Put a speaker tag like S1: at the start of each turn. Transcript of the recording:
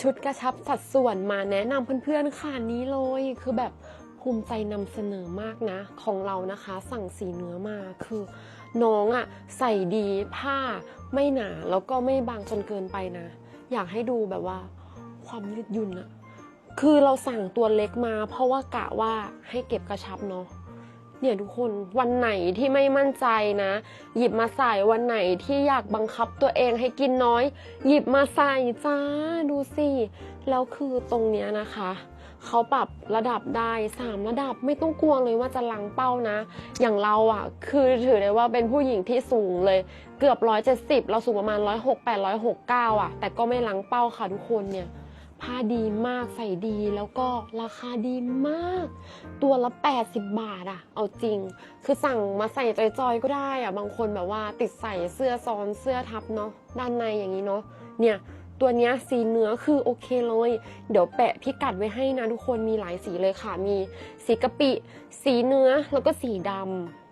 S1: ชุดกระชับสัดส่วนมาแนะนำเพื่อนๆค่ะนี้เลยคือแบบภูมิใจนำเสนอมากนะ ของเรานะคะสั่งสีเนื้อมาคือ น้องอะ่ะใส่ดีผ้าไม่หนาแล้วก็ไม่บางจนเกินไปนะ อยากให้ดูแบบว่า ความยืดหยุ่นอะคือเราสั่งตัวเล็กมา เพราะว่ากะว่าให้เก็บกระชับเนาะ เนี่ยทุกคนวันไหนที่ไม่มั่นใจนะ หยิบมาใส่วันไหนที่อยากบังคับตัวเองให้กินน้อย หยิบมาใส่จ้าดูสิแล้วคือตรงเนี้ยนะคะเขาปรับระดับได้สามระดับไม่ต้องกลัวเลยว่าจะลังเป้านะ อย่างเราอะ คือถือได้ว่าเป็นผู้หญิงที่สูงเลยเกือบร้อยเจ็ดสิบเราสูงประมาณร้อยหกแปดร้อยหกเก้าอะ แต่ก็ไม่ลังเป้าค่ะทุกคนเนี่ย ผ้าดีมากใส่ดีแล้วก็ราคาดีมาก ตัวละ 80 บาทอะเอาจริง คือสั่งมาใส่จอยๆก็ได้อะบางคนแบบว่าติดใส่เสื้อซ้อนเสื้อทับเนาะด้านในอย่างนี้เนาะเนี่ยตัวนี้สีเนื้อคือโอเคเลย เดี๋ยวแปะพิกัดไว้ให้นะทุกคนมีหลายสีเลยค่ะ มีสีกะปิ สีเนื้อแล้วก็สีดำ